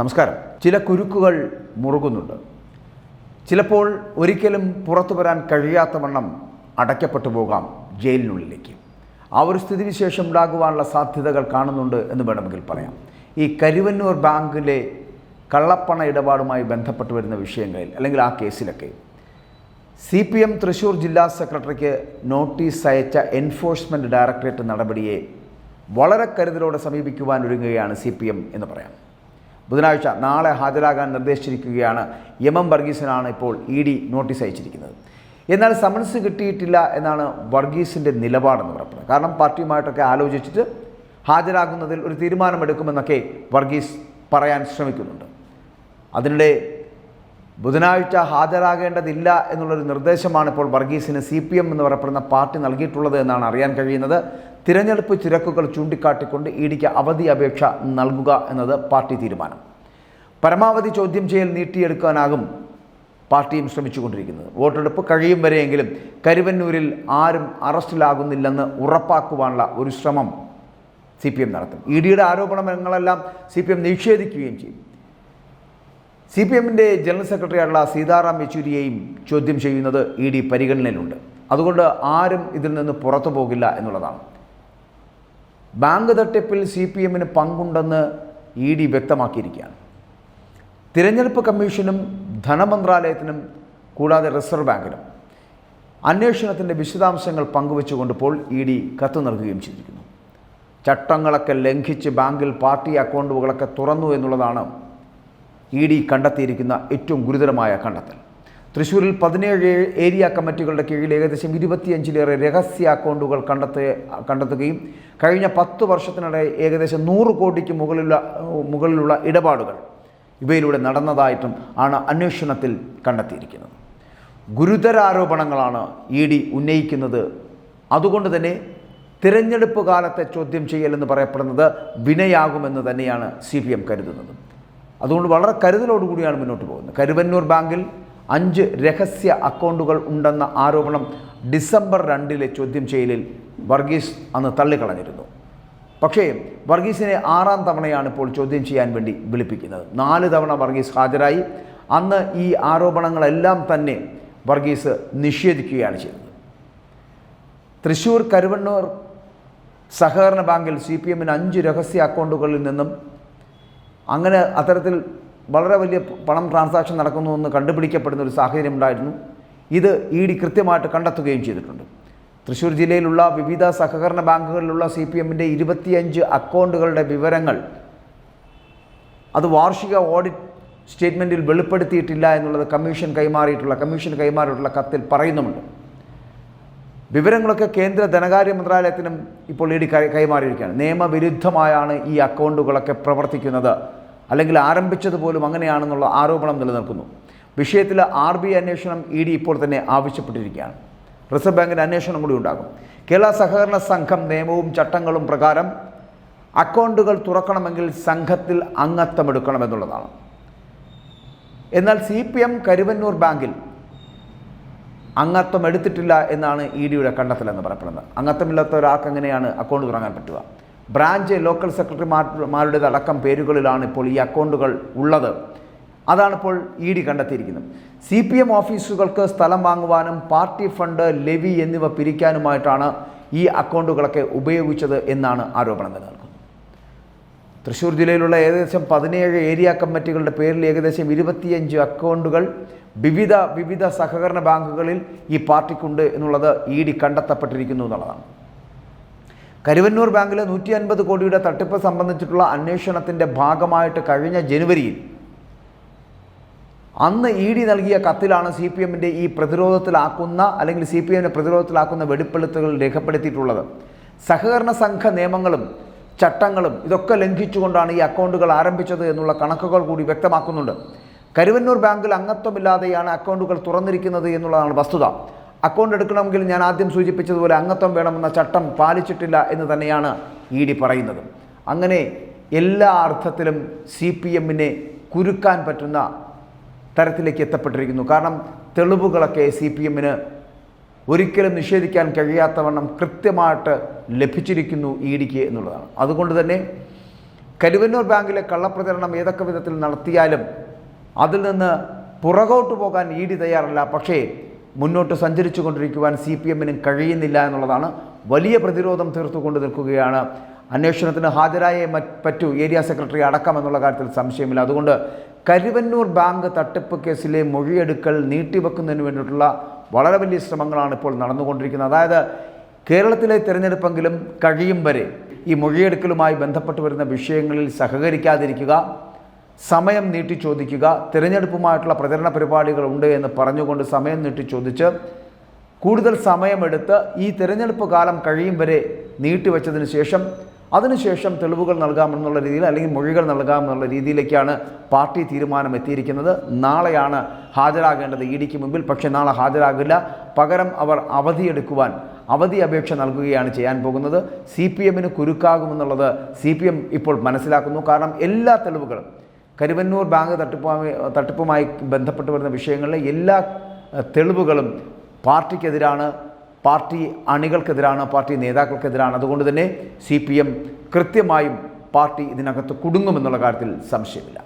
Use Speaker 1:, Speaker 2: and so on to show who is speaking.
Speaker 1: നമസ്കാരം. ചില കുരുക്കുകൾ മുറുകുന്നുണ്ട്. ചിലപ്പോൾ ഒരിക്കലും പുറത്തു വരാൻ കഴിയാത്തവണ്ണം അടയ്ക്കപ്പെട്ടു പോകാം ജയിലിനുള്ളിലേക്ക്. ആ ഒരു സ്ഥിതിവിശേഷം ഉണ്ടാകുവാനുള്ള സാധ്യതകൾ കാണുന്നുണ്ട് എന്ന് വേണമെങ്കിൽ പറയാം. ഈ കരുവന്നൂർ ബാങ്കിലെ കള്ളപ്പണ ഇടപാടുമായി ബന്ധപ്പെട്ട് വരുന്ന വിഷയങ്ങളിൽ അല്ലെങ്കിൽ ആ കേസിലൊക്കെ. സി പി എം തൃശൂർ ജില്ലാ സെക്രട്ടറിക്ക് നോട്ടീസ് അയച്ച എൻഫോഴ്സ്മെന്റ് ഡയറക്ടറേറ്റ് നടപടിയെ വളരെ കരുതലോടെ സമീപിക്കുവാൻ ഒരുങ്ങുകയാണ് സി പി എം എന്ന് പറയാം. ബുധനാഴ്ച നാളെ ഹാജരാകാൻ നിർദ്ദേശിച്ചിരിക്കുകയാണ് എം വർഗീസിനാണ് ഇപ്പോൾ ഇ ഡി നോട്ടീസ് അയച്ചിരിക്കുന്നത്. എന്നാൽ സമൻസ് കിട്ടിയിട്ടില്ല എന്നാണ് വർഗീസിന്റെ നിലപാടെന്ന് പറയുന്നത് കാരണം പാർട്ടിയുമായിട്ടൊക്കെ ആലോചിച്ചിട്ട് ഹാജരാകുന്നതിൽ ഒരു തീരുമാനമെടുക്കുമെന്നൊക്കെ വർഗീസ് പറയാൻ ശ്രമിക്കുന്നുണ്ട്. അതിനിടെ ബുധനാഴ്ച ഹാജരാകേണ്ടതില്ല എന്നുള്ളൊരു നിർദ്ദേശമാണ് ഇപ്പോൾ വർഗീസിന് സി പി എം എന്ന് പറയപ്പെടുന്ന പാർട്ടി നൽകിയിട്ടുള്ളത് എന്നാണ് അറിയാൻ കഴിയുന്നത്. തിരഞ്ഞെടുപ്പ് ചുരക്കുകൾ ചൂണ്ടിക്കാട്ടിക്കൊണ്ട് ഇ ഡിക്ക് അവധി അപേക്ഷ നൽകുക എന്നത് പാർട്ടി തീരുമാനം. പരമാവധി ചോദ്യം ചെയ്യൽ നീട്ടിയെടുക്കാനാകും പാർട്ടിയും ശ്രമിച്ചുകൊണ്ടിരിക്കുന്നത്. വോട്ടെടുപ്പ് കഴിയും വരെയെങ്കിലും കരുവന്നൂരിൽ ആരും അറസ്റ്റിലാകുന്നില്ലെന്ന് ഉറപ്പാക്കുവാനുള്ള ഒരു ശ്രമം സി പി എം നടത്തും. ഇ ഡിയുടെ ആരോപണങ്ങളെല്ലാം സി പി എം നിഷേധിക്കുകയും ചെയ്യും. സി പി എമ്മിന്റെ ജനറൽ സെക്രട്ടറിയായിട്ടുള്ള സീതാറാം യെച്ചൂരിയെയും ചോദ്യം ചെയ്യുന്നത് ഇ ഡി പരിഗണനയിലുണ്ട്. അതുകൊണ്ട് ആരും ഇതിൽ നിന്ന് പുറത്തു പോകില്ല എന്നുള്ളതാണ്. ബാങ്ക് തട്ടിപ്പിൽ സി പി എമ്മിന് പങ്കുണ്ടെന്ന് ഇ ഡി വ്യക്തമാക്കിയിരിക്കുകയാണ്. തിരഞ്ഞെടുപ്പ് കമ്മീഷനും ധനമന്ത്രാലയത്തിനും കൂടാതെ റിസർവ് ബാങ്കിനും അന്വേഷണത്തിന്റെ വിശദാംശങ്ങൾ പങ്കുവെച്ചുകൊണ്ടിപ്പോൾ ഇ ഡി കത്ത് നൽകുകയും ചെയ്തിരിക്കുന്നു. ചട്ടങ്ങളൊക്കെ ലംഘിച്ച് ബാങ്കിൽ പാർട്ടി അക്കൗണ്ടുകളൊക്കെ തുറന്നു എന്നുള്ളതാണ് ഇ ഡി കണ്ടെത്തിയിരിക്കുന്ന ഏറ്റവും ഗുരുതരമായ കണ്ടെത്തൽ. തൃശ്ശൂരിൽ പതിനേഴ് ഏരിയ കമ്മിറ്റികളുടെ കീഴിൽ ഏകദേശം ഇരുപത്തിയഞ്ചിലേറെ രഹസ്യ അക്കൗണ്ടുകൾ കണ്ടെത്ത കണ്ടെത്തുകയും കഴിഞ്ഞ പത്ത് വർഷത്തിനിടെ ഏകദേശം നൂറ് കോടിക്ക് മുകളിലുള്ള മുകളിലുള്ള ഇടപാടുകൾ ഇവയിലൂടെ നടന്നതായിട്ടും ആണ് അന്വേഷണത്തിൽ കണ്ടെത്തിയിരിക്കുന്നത്. ഗുരുതര ആരോപണങ്ങളാണ് ഇ ഡി ഉന്നയിക്കുന്നത്. അതുകൊണ്ട് തന്നെ തിരഞ്ഞെടുപ്പ് കാലത്തെ ചോദ്യം ചെയ്യലെന്ന് പറയപ്പെടുന്നത് വിനയാകുമെന്ന് തന്നെയാണ് സി പി എം കരുതുന്നത്. അതുകൊണ്ട് വളരെ കരുതലോടുകൂടിയാണ് മുന്നോട്ട് പോകുന്നത്. കരുവന്നൂർ ബാങ്കിൽ അഞ്ച് രഹസ്യ അക്കൗണ്ടുകൾ ഉണ്ടെന്ന ആരോപണം ഡിസംബർ രണ്ടിലെ ചോദ്യം ചെയ്യലിൽ വർഗീസ് അന്ന് തള്ളിക്കളഞ്ഞിരുന്നു. പക്ഷേ വർഗീസിനെ ആറാം തവണയാണ് ഇപ്പോൾ ചോദ്യം ചെയ്യാൻ വേണ്ടി വിളിപ്പിക്കുന്നത്. നാല് തവണ വർഗീസ് ഹാജരായി. അന്ന് ഈ ആരോപണങ്ങളെല്ലാം തന്നെ വർഗീസ് നിഷേധിക്കുകയാണ് ചെയ്തത്. തൃശ്ശൂർ കരുവണ്ണൂർ സഹകരണ ബാങ്കിൽ സി പി എമ്മിന് അഞ്ച് രഹസ്യ അക്കൗണ്ടുകളിൽ നിന്നും അങ്ങനെ അത്തരത്തിൽ വളരെ വലിയ പണം ട്രാൻസാക്ഷൻ നടക്കുന്നു എന്ന് കണ്ടുപിടിക്കപ്പെടുന്ന ഒരു സാഹചര്യം ഉണ്ടായിരുന്നു. ഇത് ഇ ഡി കൃത്യമായിട്ട് കണ്ടെത്തുകയും ചെയ്തിട്ടുണ്ട്. തൃശ്ശൂർ ജില്ലയിലുള്ള വിവിധ സഹകരണ ബാങ്കുകളിലുള്ള സി പി എമ്മിന്റെ ഇരുപത്തിയഞ്ച് അക്കൗണ്ടുകളുടെ വിവരങ്ങൾ അത് വാർഷിക ഓഡിറ്റ് സ്റ്റേറ്റ്മെന്റിൽ വെളിപ്പെടുത്തിയിട്ടില്ല എന്നുള്ളത് കമ്മീഷൻ കൈമാറിയിട്ടുള്ള കമ്മീഷൻ കൈമാറിയിട്ടുള്ള കത്തിൽ പറയുന്നുമുണ്ട്. വിവരങ്ങളൊക്കെ കേന്ദ്ര ധനകാര്യ മന്ത്രാലയത്തിനും ഇപ്പോൾ ഇ ഡി കൈമാറിയിരിക്കുകയാണ്. നിയമവിരുദ്ധമായാണ് ഈ അക്കൗണ്ടുകളൊക്കെ പ്രവർത്തിക്കുന്നത്. അല്ലെങ്കിൽ ആരംഭിച്ചത് പോലും അങ്ങനെയാണെന്നുള്ള ആരോപണം നിലനിൽക്കുന്നു. വിഷയത്തിൽ ആർ ബി അന്വേഷണം ഇ ഡി ഇപ്പോൾ തന്നെ ആവശ്യപ്പെട്ടിരിക്കുകയാണ്. റിസർവ് ബാങ്കിന്റെ അന്വേഷണം കൂടി ഉണ്ടാകും. കേരള സഹകരണ സംഘം നിയമവും ചട്ടങ്ങളും പ്രകാരം അക്കൗണ്ടുകൾ തുറക്കണമെങ്കിൽ സംഘത്തിൽ അംഗത്വമെടുക്കണമെന്നുള്ളതാണ്. എന്നാൽ സി പി എം കരുവന്നൂർ ബാങ്കിൽ അംഗത്വം എടുത്തിട്ടില്ല എന്നാണ് ഇ ഡിയുടെ കണ്ടെത്തലെന്ന് പറയപ്പെടുന്നത്. അംഗത്വമില്ലാത്ത ഒരാൾക്ക് എങ്ങനെയാണ് അക്കൗണ്ട് തുടങ്ങാൻ പറ്റുക? ബ്രാഞ്ച് ലോക്കൽ സെക്രട്ടറിമാരുടെ അടക്കം പേരുകളിലാണ് ഇപ്പോൾ ഈ അക്കൗണ്ടുകൾ ഉള്ളത്. അതാണിപ്പോൾ ഇ ഡി കണ്ടെത്തിയിരിക്കുന്നത്. സി പി എം ഓഫീസുകൾക്ക് സ്ഥലം വാങ്ങുവാനും പാർട്ടി ഫണ്ട് ലെവി എന്നിവ പിരിക്കാനുമായിട്ടാണ് ഈ അക്കൗണ്ടുകളൊക്കെ ഉപയോഗിച്ചത് എന്നാണ് ആരോപണം നിലനിൽക്കുന്നത്. തൃശ്ശൂർ ജില്ലയിലുള്ള ഏകദേശം പതിനേഴ് ഏരിയ കമ്മിറ്റികളുടെ പേരിൽ ഏകദേശം ഇരുപത്തിയഞ്ച് അക്കൗണ്ടുകൾ വിവിധ വിവിധ സഹകരണ ബാങ്കുകളിൽ ഈ പാർട്ടിക്കുണ്ട് എന്നുള്ളത് ഇ ഡി കണ്ടെത്തപ്പെട്ടിരിക്കുന്നു എന്നുള്ളതാണ്. കരുവന്നൂർ ബാങ്കിലെ നൂറ്റി അൻപത് കോടിയുടെ തട്ടിപ്പ് സംബന്ധിച്ചിട്ടുള്ള അന്വേഷണത്തിന്റെ ഭാഗമായിട്ട് കഴിഞ്ഞ ജനുവരിയിൽ അന്ന് ഇ ഡി നൽകിയ കത്തിലാണ് സി പി എമ്മിന്റെ ഈ പ്രതിരോധത്തിലാക്കുന്ന അല്ലെങ്കിൽ സി പി എമ്മിനെ പ്രതിരോധത്തിലാക്കുന്ന വെടിപ്പെടുത്തുകൾ രേഖപ്പെടുത്തിയിട്ടുള്ളത്. സഹകരണ സംഘ നിയമങ്ങളും ചട്ടങ്ങളും ഇതൊക്കെ ലംഘിച്ചുകൊണ്ടാണ് ഈ അക്കൗണ്ടുകൾ ആരംഭിച്ചത് എന്നുള്ള കണക്കുകൾ കൂടി വ്യക്തമാക്കുന്നുണ്ട്. കരുവന്നൂർ ബാങ്കിൽ അംഗത്വമില്ലാതെയാണ് അക്കൗണ്ടുകൾ തുറന്നിരിക്കുന്നത് എന്നുള്ളതാണ് വസ്തുത. അക്കൗണ്ട് എടുക്കണമെങ്കിൽ ഞാൻ ആദ്യം സൂചിപ്പിച്ചതുപോലെ അംഗത്വം വേണമെന്ന ചട്ടം പാലിച്ചിട്ടില്ല എന്ന് തന്നെയാണ് ഇ ഡി പറയുന്നത്. അങ്ങനെ എല്ലാ അർത്ഥത്തിലും സി പി എമ്മിനെ കുരുക്കാൻ പറ്റുന്ന തരത്തിലേക്ക് എത്തപ്പെട്ടിരിക്കുന്നു. കാരണം തെളിവുകളൊക്കെ സി പി എമ്മിന് ഒരിക്കലും നിഷേധിക്കാൻ കഴിയാത്തവണ്ണം കൃത്യമായിട്ട് ലഭിച്ചിരിക്കുന്നു ഇ ഡിക്ക് എന്നുള്ളതാണ്. അതുകൊണ്ട് തന്നെ കരുവന്നൂർ ബാങ്കിലെ കള്ളപ്രചരണം ഏതൊക്കെ വിധത്തിൽ നടത്തിയാലും അതിൽ നിന്ന് പുറകോട്ട് പോകാൻ ഇ ഡി തയ്യാറല്ല. പക്ഷേ മുന്നോട്ട് സഞ്ചരിച്ചു കൊണ്ടിരിക്കുവാൻ സി പി എമ്മിനും കഴിയുന്നില്ല എന്നുള്ളതാണ് വലിയ പ്രതിരോധം തീർത്തുകൊണ്ട് നിൽക്കുകയാണ്. അന്വേഷണത്തിന് ഹാജരായേ പറ്റൂ ഏരിയ സെക്രട്ടറി അടക്കം എന്നുള്ള കാര്യത്തിൽ സംശയമില്ല. അതുകൊണ്ട് കരുവന്നൂർ ബാങ്ക് തട്ടിപ്പ് കേസിലെ മൊഴിയെടുക്കൽ നീട്ടിവെക്കുന്നതിന് വേണ്ടിയിട്ടുള്ള വളരെ വലിയ ശ്രമങ്ങളാണ് ഇപ്പോൾ നടന്നുകൊണ്ടിരിക്കുന്നത്. അതായത് കേരളത്തിലെ തിരഞ്ഞെടുപ്പെങ്കിലും കഴിയും വരെ ഈ മൊഴിയെടുക്കലുമായി ബന്ധപ്പെട്ട് വരുന്ന വിഷയങ്ങളിൽ സഹകരിക്കാതിരിക്കുക സമയം നീട്ടി ചോദിക്കുക തിരഞ്ഞെടുപ്പുമായിട്ടുള്ള പ്രചരണ പരിപാടികൾ ഉണ്ട് എന്ന് പറഞ്ഞുകൊണ്ട് സമയം നീട്ടി ചോദിച്ച് കൂടുതൽ സമയമെടുത്ത് ഈ തിരഞ്ഞെടുപ്പ് കാലം കഴിയും വരെ നീട്ടിവെച്ചതിന് ശേഷം അതിനുശേഷം തെളിവുകൾ നൽകാമെന്നുള്ള രീതിയിൽ അല്ലെങ്കിൽ മൊഴികൾ നൽകാമെന്നുള്ള രീതിയിലേക്കാണ് പാർട്ടി തീരുമാനം എത്തിയിരിക്കുന്നത്. നാളെയാണ് ഹാജരാകേണ്ടത് ഇ ഡിക്ക് മുമ്പിൽ. പക്ഷേ നാളെ ഹാജരാകില്ല. പകരം അവർ അവധിയെടുക്കുവാൻ അവധി അപേക്ഷ നൽകുകയാണ് ചെയ്യാൻ പോകുന്നത്. സി പി എമ്മിന് കുരുക്കാകുമെന്നുള്ളത് സി പി എം ഇപ്പോൾ മനസ്സിലാക്കുന്നു. കാരണം എല്ലാ തെളിവുകളും കരുവന്നൂർ ബാങ്ക് തട്ടിപ്പുമായി തട്ടിപ്പുമായി ബന്ധപ്പെട്ട് വരുന്ന വിഷയങ്ങളിലെ എല്ലാ തെളിവുകളും പാർട്ടിക്കെതിരാണ് പാർട്ടി അണികൾക്കെതിരാണ് പാർട്ടി നേതാക്കൾക്കെതിരാണ്. അതുകൊണ്ട് തന്നെ സി പി എം കൃത്യമായും പാർട്ടി ഇതിനകത്ത് കുടുങ്ങുമെന്നുള്ള കാര്യത്തിൽ സംശയമില്ല.